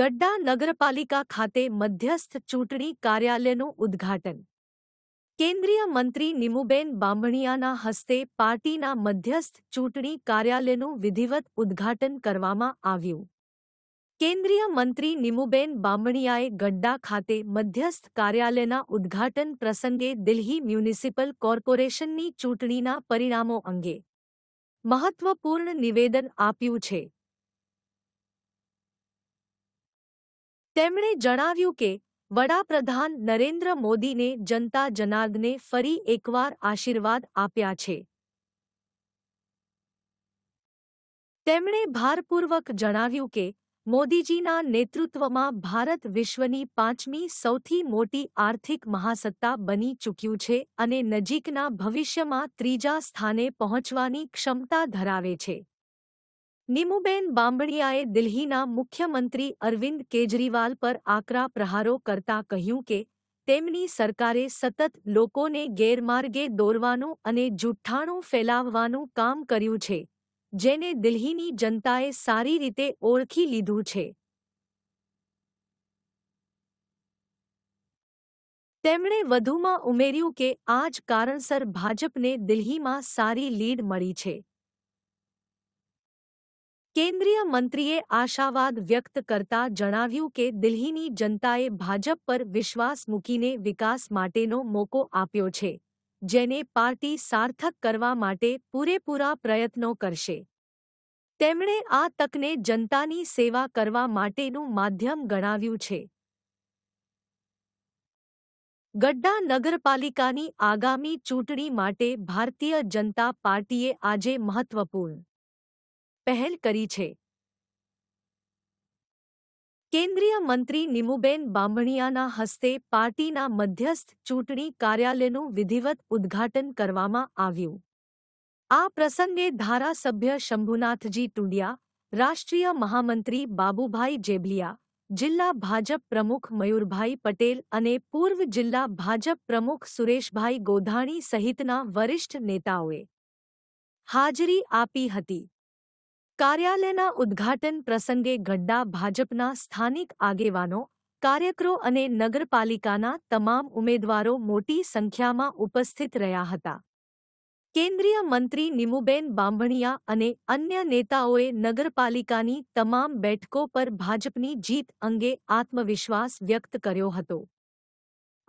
ગડ્ડા નગરપાલિકા ખાતે મધ્યસ્થ ચૂંટણી કાર્યાલયનું ઉદ્ઘાટન. કેન્દ્રીય મંત્રી નિમુબેન બાંભણિયાના હસ્તે પાર્ટીના મધ્યસ્થ ચૂંટણી કાર્યાલયનું વિધિવત ઉદ્ઘાટન કરવામાં આવ્યું. કેન્દ્રીય મંત્રી નિમુબેન બાંભણિયાએ ગડ્ડા ખાતે મધ્યસ્થ કાર્યાલયના ઉદ્ઘાટન પ્રસંગે દિલ્હી મ્યુનિસિપલ કોર્પોરેશનની ચૂંટણીના પરિણામો અંગે મહત્વપૂર્ણ નિવેદન આપ્યું છે. તેમણે જણાવ્યું કે, વડાપ્રધાન નરેન્દ્ર મોદીને જનતા જનાર્દને ફરી એકવાર આશીર્વાદ આપ્યા છે. તેમણે ભારપૂર્વક જણાવ્યું કે, મોદીજીના નેતૃત્વમાં ભારત વિશ્વની પાંચમી સૌથી મોટી આર્થિક મહાસત્તા બની ચૂક્યું છે અને નજીકના ભવિષ્યમાં ત્રીજા સ્થાને પહોંચવાની ક્ષમતા ધરાવે છે. નિમુબેન બાંબડિયાએ દિલ્હીના મુખ્યમંત્રી અરવિંદ કેજરીવાલ પર આકરા પ્રહારો કરતા કહ્યું કે, તેમની સરકારે સતત લોકોને ગેરમાર્ગે દોરવાનું અને જુઠ્ઠાણું ફેલાવવાનું કામ કર્યું છે, જેને દિલ્હીની જનતાએ સારી રીતે ઓળખી લીધું છે. તેમણે વધુમાં ઉમેર્યું કે, આ જ કારણસર ભાજપને દિલ્હીમાં સારી લીડ મળી છે. કેન્દ્રીય મંત્રીએ આશાવાદ વ્યક્ત કરતા જણાવ્યું કે દિલ્હીની જનતાએ ભાજપ પર વિશ્વાસ મૂકીને વિકાસ માટેનો મોકો આપ્યો છે, જેને પાર્ટી સાર્થક કરવા માટે પૂરેપૂરા પ્રયત્નો કરશે. તેમણે આ તકને જનતાની સેવા કરવા માટેનું માધ્યમ ગણાવ્યું છે. ગડ્ડા નગરપાલિકાની આગામી ચૂંટણી માટે ભારતીય જનતા પાર્ટીએ આજે મહત્વપૂર્ણ પહેલ કરી છે. કેન્દ્રીય મંત્રી નિમુબેન બાંભણિયાના હસ્તે પાર્ટીના મધ્યસ્થ ચૂંટણી કાર્યાલયનું વિધિવત ઉદ્ઘાટન કરવામાં આવ્યું. આ પ્રસંગે ધારાસભ્ય શંભુનાથજી ટુંડિયા, રાષ્ટ્રીય મહામંત્રી બાબુભાઈ જેબલિયા, જિલ્લા ભાજપ પ્રમુખ મયુરભાઈ પટેલ અને પૂર્વ જિલ્લા ભાજપ પ્રમુખ સુરેશભાઈ ગોધાણી સહિતના વરિષ્ઠ નેતાઓએ હાજરી આપી હતી. કાર્યાલયના ઉદ્ઘાટન પ્રસંગે ગડ્ડા ભાજપના સ્થાનિક આગેવાનો, કાર્યકરો અને નગરપાલિકાના તમામ ઉમેદવારો મોટી સંખ્યામાં ઉપસ્થિત રહ્યા હતા. કેન્દ્રીય મંત્રી નિમુબેન બાંભણિયા અને અન્ય નેતાઓએ નગરપાલિકાની તમામ બેઠકો પર ભાજપની જીત અંગે આત્મવિશ્વાસ વ્યક્ત કર્યો હતો.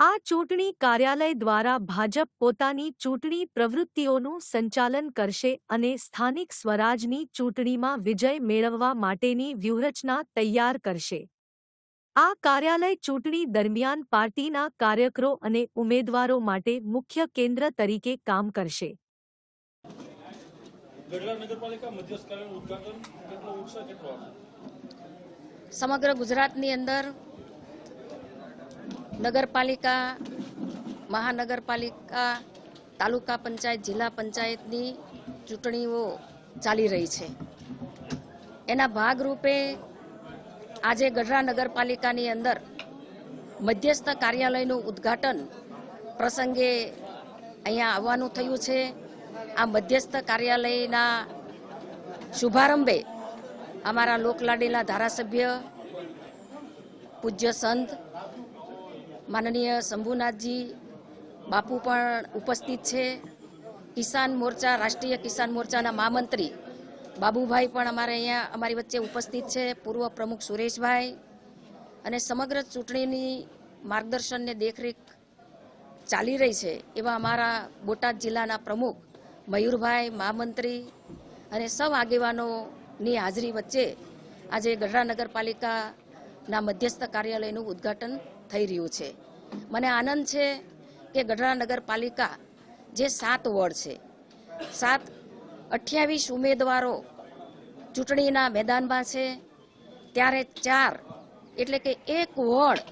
આ ચૂંટણી કાર્યાલય દ્વારા ભાજપ પોતાની ચૂંટણી પ્રવૃત્તિઓનું સંચાલન કરશે અને સ્થાનિક સ્વરાજની ચૂંટણીમાં વિજય મેળવવા માટેની વ્યૂહરચના તૈયાર કરશે આ કાર્યાલય ચૂંટણી દરમિયાન પાર્ટીના કાર્યકરો અને ઉમેદવારો માટે મુખ્ય કેન્દ્ર તરીકે કામ કરશે? સમગ્ર ગુજરાતની અંદર નગરપાલિકા, મહાનગરપાલિકા, તાલુકા પંચાયત, જિલ્લા પંચાયતની ચૂંટણીઓ ચાલી રહી છે. એના ભાગરૂપે આજે ગઢડા નગરપાલિકાની અંદર મધ્યસ્થ કાર્યાલયનું ઉદ્ઘાટન પ્રસંગે અહીંયા આવવાનું થયું છે. આ મધ્યસ્થ કાર્યાલયના શુભારંભે અમારા લોકલાડીલા ધારાસભ્ય પૂજ્ય સંત માનનીય શંભુનાથજી, બાપુ પણ ઉપસ્થિત છે. કિસાન મોરચા, રાષ્ટ્રીય કિસાન મોરચાના મહામંત્રી બાબુભાઈ પણ અમારે અહીંયા અમારી વચ્ચે ઉપસ્થિત છે. પૂર્વ પ્રમુખ સુરેશભાઈ અને સમગ્ર ચૂંટણીની માર્ગદર્શનને દેખરેખ ચાલી રહી છે એવા અમારા બોટાદ જિલ્લાના પ્રમુખ મયુરભાઈ, મહામંત્રી અને સૌ આગેવાનોની હાજરી વચ્ચે આજે ગઢડા નગરપાલિકાના મધ્યસ્થ કાર્યાલયનું ઉદ્ઘાટન થઈ રહ્યું છે. મને આનંદ છે કે ગઢડા નગરપાલિકા જે સાત વોર્ડ છે, સાત અઠ્યાવીસ ઉમેદવારો ચૂંટણીના મેદાનમાં છે, ત્યારે ચાર એટલે કે એક વોર્ડ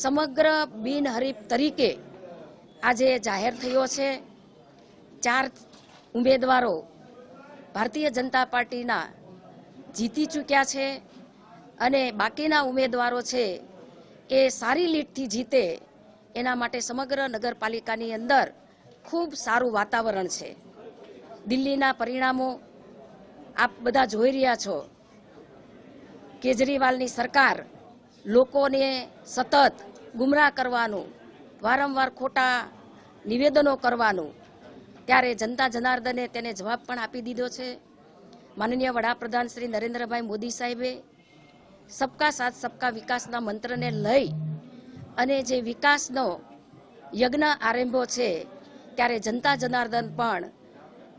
સમગ્ર બિનહરીફ તરીકે આજે જાહેર થયો છે. ચાર ઉમેદવારો ભારતીય જનતા પાર્ટીના જીતી ચૂક્યા છે અને બાકીના ઉમેદવારો છે એ સારી લીડથી જીતે, એના માટે સમગ્ર નગરપાલિકાની અંદર ખૂબ સારું વાતાવરણ છે. દિલ્હીના પરિણામો આપ બધા જોઈ રહ્યા છો. કેજરીવાલની સરકાર લોકોને સતત ગુમરાહ કરવાનું, વારંવાર ખોટા નિવેદનો કરવાનું, ત્યારે જનતા જનાર્દને તેને જવાબ પણ આપી દીધો છે. માનનીય વડાપ્રધાન શ્રી નરેન્દ્રભાઈ મોદી સાહેબે સબકા સાથ સબકા વિકાસના મંત્રને લઈ અને જે વિકાસનો યજ્ઞ આરંભો છે ત્યારે જનતા જનાર્દન પણ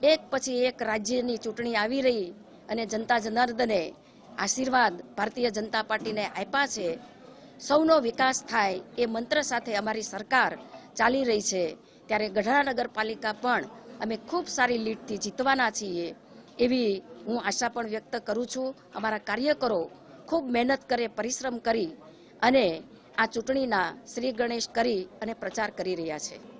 એક પછી એક રાજ્યની ચૂંટણી આવી રહી અને જનતા જનાર્દને આશીર્વાદ ભારતીય જનતા પાર્ટીને આપ્યા છે સૌનો વિકાસ થાય એ મંત્ર સાથે અમારી સરકાર ચાલી રહી છે ત્યારે ગઢડા નગરપાલિકા પણ અમે ખૂબ સારી લીડથી જીતવાના છીએ એવી હું આશા પણ વ્યક્ત કરું છું અમારા કાર્યકરો ખૂબ મહેનત કરે, પરિશ્રમ કરી અને આ ચૂંટણીના શ્રી ગણેશ કરી અને પ્રચાર કરી રહ્યા છે.